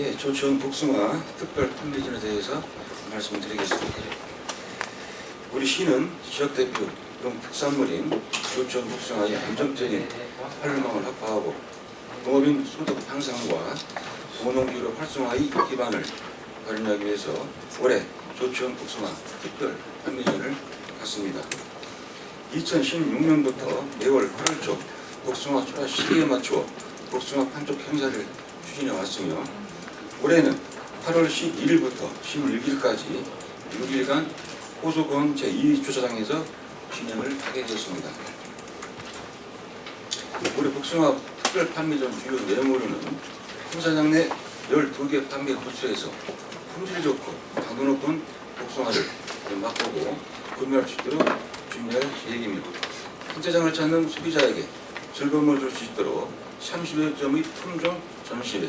예, 조치원 복숭아 특별 판매진에 대해서 말씀드리겠습니다. 우리 시는 지역 대표 동 특산물인 조치원 복숭아의 안정적인 활용망을 확보하고 농업인 소득 향상과 공농기로 활성화의 기반을 마련하기 위해서 올해 조치원 복숭아 특별 판매전을 갖습니다. 2016년부터 매월 8월 초 복숭아 출하 시기에 맞추어 복숭아 판촉 행사를 추진해 왔으며 올해는 8월 11일부터 16일까지 6일간 호소공 제2주차장에서 진행을 하게 되었습니다. 우리 복숭아 특별 판매전 주요 내용으로는 행사장 내 12개 판매 부스에서 품질 좋고 당도 높은 복숭아를 맛보고 구매할 수 있도록 준비할 계획입니다. 행사장을 찾는 소비자에게 즐거움을 줄 수 있도록 30여 점의 품종 전시회,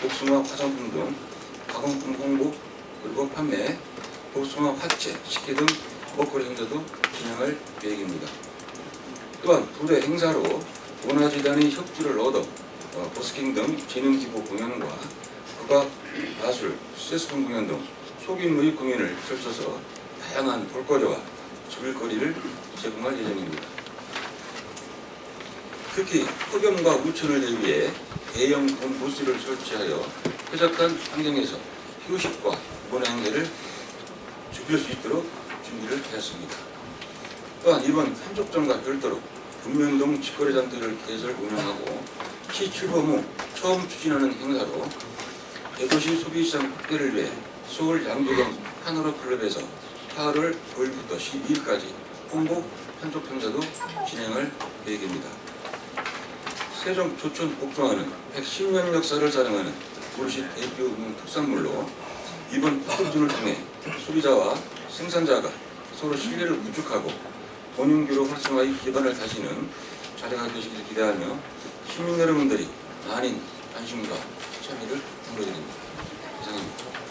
복숭아 화장품 등 가공품 홍보 그리고 판매, 복숭아 화채, 식혜 등 먹거리 행사도 진행할 계획입니다. 또한 불의 행사로 문화재단의 협조를 얻어 어, 버스킹 등 재능 기부 공연과 국악, 마술, 세스폰 공연 등 소규모의 공연을 펼쳐서 다양한 볼거리와 즐길거리를 제공할 예정입니다. 특히 흑염과 우천을 대비해 대형 본 부스를 설치하여 쾌적한 환경에서 휴식과 문화행사를 즐길 수 있도록 준비를 하였습니다. 또한 이번 한족전과 별도로 분면동 직거래 장터를 개설 운영하고 시 출범 후 처음 추진하는 행사로 대도시 소비시장 확대를 위해 서울 양조경 한우러 클럽에서 8월 9일부터 12일까지 홍보 한족 행사도 진행할 계획입니다. 세종 조천 복숭아는 110년 역사를 자랑하는 도시 대표 음식 특산물로 이번 포토전을 통해 소비자와 생산자가 서로 신뢰를 구축하고 본인규로 활성화의 기반을 다지는 자리가 되시길 기대하며 시민 여러분들이 많은 관심과 참여를 부탁드립니다. 이상입니다.